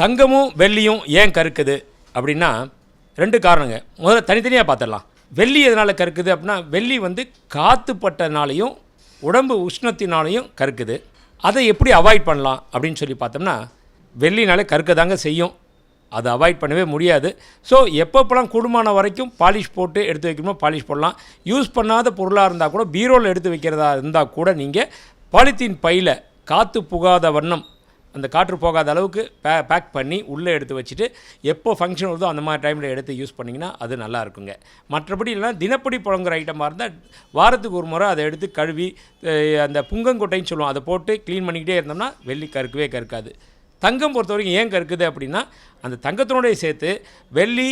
தங்கமும் வெள்ளியும் ஏன் கருக்குது அப்படின்னா ரெண்டு காரணங்க. முதல்ல தனித்தனியாக பார்த்துடலாம். வெள்ளி எதனால் கருக்குது அப்படின்னா வெள்ளி வந்து காற்றுப்பட்டனாலையும் உடம்பு உஷ்ணத்தினாலையும் கருக்குது அதை எப்படி அவாய்ட் பண்ணலாம் அப்படின்னு சொல்லி பார்த்தோம்னா வெள்ளினாலே கருக்க தாங்க செய்யும். அதை அவாய்ட் பண்ணவே முடியாது. ஸோ எப்பப்போலாம் கூடுமான வரைக்கும் பாலிஷ் போட்டு எடுத்து வைக்கணுமோ பாலிஷ் போடலாம். யூஸ் பண்ணாத பொருளாக இருந்தால் கூட பீரோவில் எடுத்து வைக்கிறதா இருந்தால் கூட நீங்கள் பாலித்தீன் பையில் காற்று புகாத வண்ணம் அந்த காற்று போகாத அளவுக்கு பே பேக் பண்ணி உள்ளே எடுத்து வச்சுட்டு எப்போ ஃபங்க்ஷன் வருதோ அந்த மாதிரி டைமில் எடுத்து யூஸ் பண்ணிங்கன்னா அது நல்லா இருக்குங்க. மற்றபடி இல்லைனா தினப்படி புழங்குற ஐட்டமாக இருந்தால் வாரத்துக்கு ஒரு முறை அதை எடுத்து கழுவி அந்த புங்கங்கொட்டைன்னு சொல்லுவோம் அதை போட்டு க்ளீன் பண்ணிக்கிட்டே இருந்தோம்னா வெள்ளி கருக்கவே கருக்காது. தங்கம் பொறுத்த வரைக்கும் ஏன் கருக்குது அப்படின்னா அந்த தங்கத்தினுடைய சேர்த்து வெள்ளி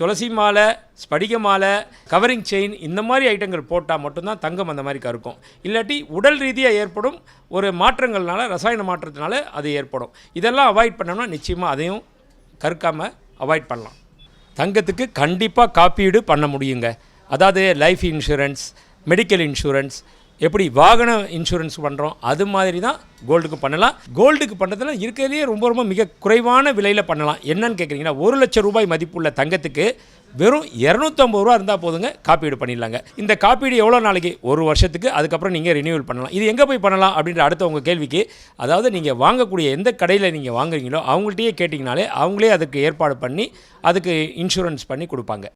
துளசி மாலை ஸ்படிக மாலை கவரிங் செயின் இந்த மாதிரி ஐட்டங்கள் போட்டால் மட்டும்தான் தங்கம் அந்த மாதிரி கருக்கும். இல்லாட்டி உடல் ரீதியாக ஏற்படும் ஒரு மாற்றங்கள்னால ரசாயன மாற்றத்தினால அது ஏற்படும். இதெல்லாம் அவாய்ட் பண்ணோம்னா நிச்சயமாக அதையும் கருக்காமல் அவாய்ட் பண்ணலாம். தங்கத்துக்கு கண்டிப்பாக காப்பீடு பண்ண முடியுங்க. அதாவது லைஃப் இன்சூரன்ஸ் மெடிக்கல் இன்சூரன்ஸ் எப்படி வாகன இன்சூரன்ஸ் பண்ணுறோம் அது மாதிரி தான் கோல்டுக்கு பண்ணலாம். கோல்டுக்கு பண்ணுறதுல இருக்கிறதுலே ரொம்ப ரொம்ப மிக குறைவான விலையில் பண்ணலாம். என்னன்னு கேட்குறீங்கன்னா ஒரு லட்சம் ரூபாய் மதிப்புள்ள தங்கத்துக்கு வெறும் இரநூத்தம்பது ரூபா இருந்தால் போதுங்க காப்பீடு பண்ணிடலாங்க. இந்த காப்பீடு எவ்வளோ நாளைக்கு? ஒரு வருஷத்துக்கு. அதுக்கப்புறம் நீங்கள் ரினியூவல் பண்ணலாம். இது எங்கே போய் பண்ணலாம் அப்படின்ற அடுத்த உங்கள் கேள்விக்கு அதாவது நீங்கள் வாங்கக்கூடிய எந்த கடையில் நீங்கள் வாங்குறீங்களோ அவங்கள்ட்டயே கேட்டிங்கனாலே அவங்களே அதுக்கு ஏற்பாடு பண்ணி அதுக்கு இன்சூரன்ஸ் பண்ணி கொடுப்பாங்க.